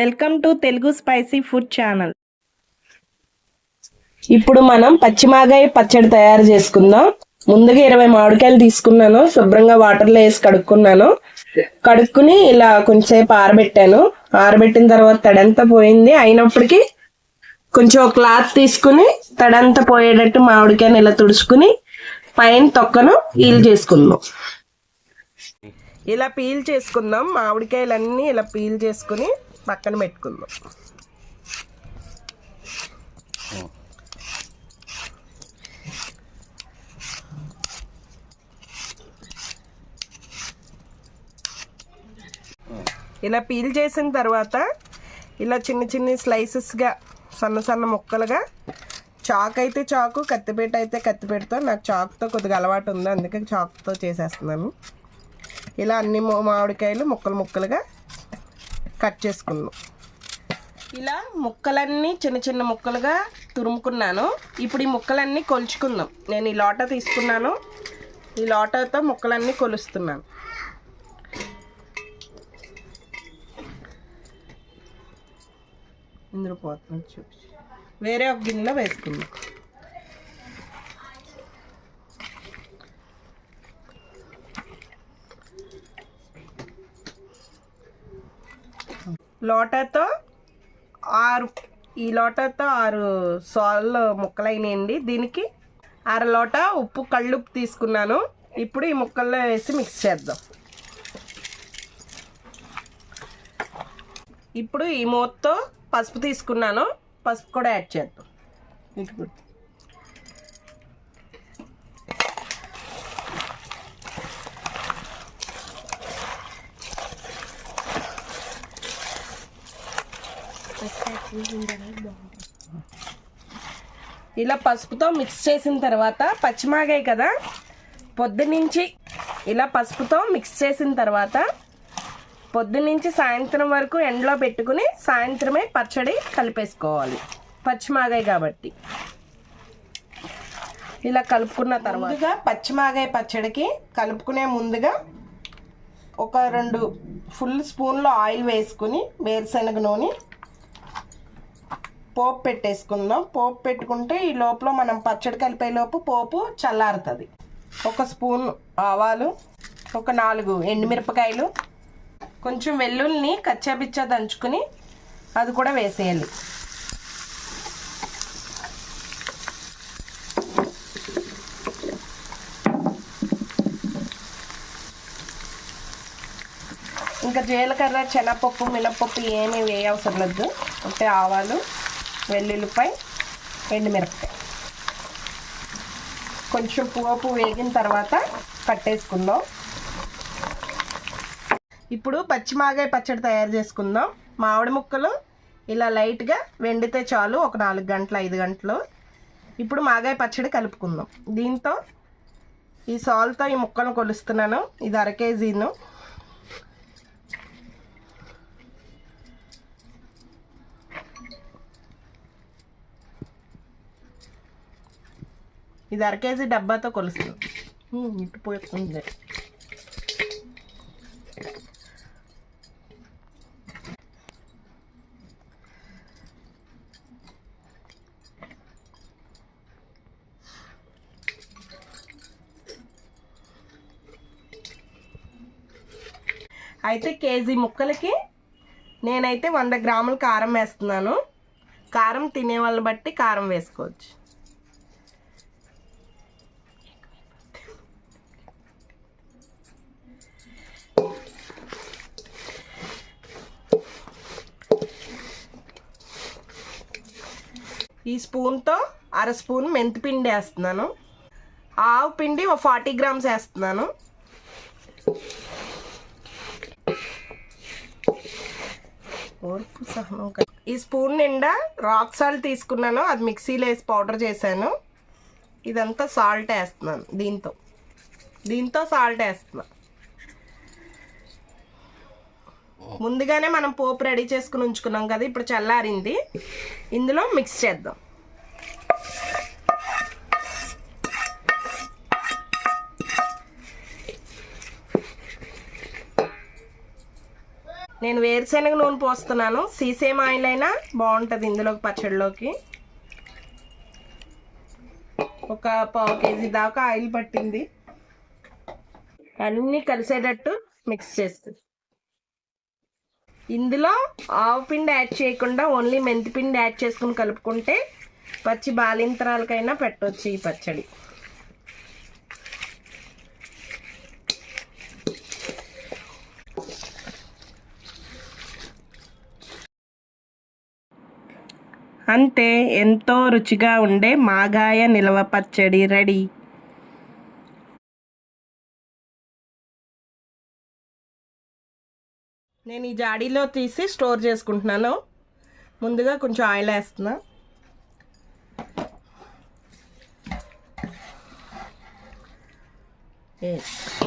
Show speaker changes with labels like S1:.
S1: Welcome to Telugu spicy food channel.
S2: ఇప్పుడు మనం పచ్చిమాగాయ పచ్చడి తయారు చేసుకుందాం. ముందుగా ఇరవై మామిడికాయలు తీసుకున్నాను. శుభ్రంగా వాటర్లో వేసి కడుక్కున్నాను. కడుక్కుని ఇలా కొంచెంసేపు ఆరబెట్టాను. ఆరబెట్టిన తర్వాత తడంతా పోయింది. అయినప్పటికీ కొంచెం ఒక క్లాత్ తీసుకుని తడంతా పోయేటట్టు మామిడికాయని ఇలా తుడుచుకుని పైన తొక్కను పీల్ చేసుకుందాం. ఇలా పీల్ చేసుకుందాం. మామిడికాయలన్నీ ఇలా పీల్ చేసుకుని పక్కన పెట్టుకుందాం. ఇలా పీల్ చేసిన తర్వాత ఇలా చిన్న చిన్న స్లైసెస్గా సన్న సన్న ముక్కలుగా చాక్ అయితే చాకు కత్తిపేట అయితే కత్తిపేటతో నాకు చాకుతో కొద్దిగా అలవాటు ఉంది అందుకే చాకుతో చేసేస్తున్నాను. ఇలా అన్ని మామిడికాయలు ముక్కలు ముక్కలుగా కట్ చేసుకుందాం. ఇలా ముక్కలన్నీ చిన్న చిన్న ముక్కలుగా తురుముకున్నాను. ఇప్పుడు ఈ ముక్కలన్నీ కొలుచుకుందాం. నేను ఈ లోట తీసుకున్నాను. ఈ లోటతో ముక్కలన్నీ కొలుస్తున్నాను. ఇందులో పోతున్నాను చూపించి వేరే ఒక గిన్నెలో వేసుకుందాం. లోటాతో ఆరు ఈ లోటాతో ఆరు సాల్ ముక్కలైనాయండి. దీనికి అర లోట ఉప్పు కళ్ళుప్పు తీసుకున్నాను. ఇప్పుడు ఈ ముక్కల్లో వేసి మిక్స్ చేద్దాం. ఇప్పుడు ఈ మూతతో పసుపు తీసుకున్నాను. పసుపు కూడా యాడ్ చేద్దాం. ఇటు కూడా. ఇలా పసుపుతో మిక్స్ చేసిన తర్వాత పచ్చిమాగాయి కదా పొద్దునుంచి ఇలా పసుపుతో మిక్స్ చేసిన తర్వాత పొద్దునుంచి సాయంత్రం వరకు ఎండలో పెట్టుకుని సాయంత్రమే పచ్చడి కలిపేసుకోవాలి. పచ్చిమాగాయ కాబట్టి. ఇలా కలుపుకున్న తర్వాత పచ్చిమాగాయ పచ్చడికి కలుపుకునే ముందుగా ఒక రెండు ఫుల్ స్పూన్లో ఆయిల్ వేసుకుని వేరుశనగ నూనె పోపు పెట్టేసుకుందాం. పోపు పెట్టుకుంటే ఈ లోపల మనం పచ్చడి కలిపే లోపు పోపు చల్లారుతుంది. ఒక స్పూన్ ఆవాలు ఒక నాలుగు ఎండుమిరపకాయలు కొంచెం వెల్లుల్లిని కచ్చాపిచ్చా దంచుకుని అది కూడా వేసేయాలి. ఇంకా జీలకర్ర శనగపప్పు మినపప్పు ఏమీ వేయవసరం లేదు. అంటే ఆవాలు వెల్లుల్లిపాయ ఎండుమిరపకాయ కొంచెం పోపు వేగిన తర్వాత కట్టేసుకుందాం. ఇప్పుడు పచ్చిమాగాయ పచ్చడి తయారు చేసుకుందాం. మామిడి ముక్కలు ఇలా లైట్గా వెండితే చాలు ఒక నాలుగు గంటలు ఐదు గంటలు. ఇప్పుడు మాగాయ పచ్చడి కలుపుకుందాం. దీంతో ఈ సాల్తో ఈ ముక్కలను కొలుస్తున్నాను. ఇది అర కేజీను. ఇది అర కేజీ డబ్బాతో కొలుస్తుంది. ఇటు పోతుంది అయితే కేజీ ముక్కలకి నేనైతే వంద గ్రాముల కారం వేస్తున్నాను. కారం తినే వాళ్ళని బట్టి కారం వేసుకోవచ్చు. ఈ స్పూన్తో అర స్పూన్ మెంతిపిండి వేస్తున్నాను. ఆవు పిండి ఒక ఫార్టీ గ్రామ్స్ వేస్తున్నాను. ఓర్పు సహనం ఈ స్పూన్ నిండా రాక్ సాల్ట్ తీసుకున్నాను. అది మిక్సీలో వేసి పౌడర్ చేశాను. ఇదంతా సాల్ట్ వేస్తున్నాను దీంతో. దీంతో సాల్ట్ వేస్తున్నాను. ముందుగానే మనం పోపు రెడీ చేసుకుని ఉంచుకున్నాం కదా ఇప్పుడు చల్లారింది. ఇందులో మిక్స్ చేద్దాం. నేను వేరుశనగ నూనె పోస్తున్నాను. సీసేమ్ ఆయిల్ అయినా బాగుంటుంది ఇందులోకి పచ్చడిలోకి. ఒక పావు కేజీ దాకా ఆయిల్ పట్టింది. అన్నీ కలిసేటట్టు మిక్స్ చేస్తుంది. ఇందులో ఆవు పిండి యాడ్ చేయకుండా ఓన్లీ మెంతి పిండి యాడ్ చేసుకుని కలుపుకుంటే పచ్చి బాలింతరాలకైనా పెట్టవచ్చు ఈ పచ్చడి.
S1: అంతే ఎంతో రుచిగా ఉండే మాగాయ నిలవ పచ్చడి రెడీ.
S2: నేను ఈ జాడీలో తీసి స్టోర్ చేసుకుంటున్నాను ముందుగా కొంచెం ఆయిల్ వేస్తున్నా Yes.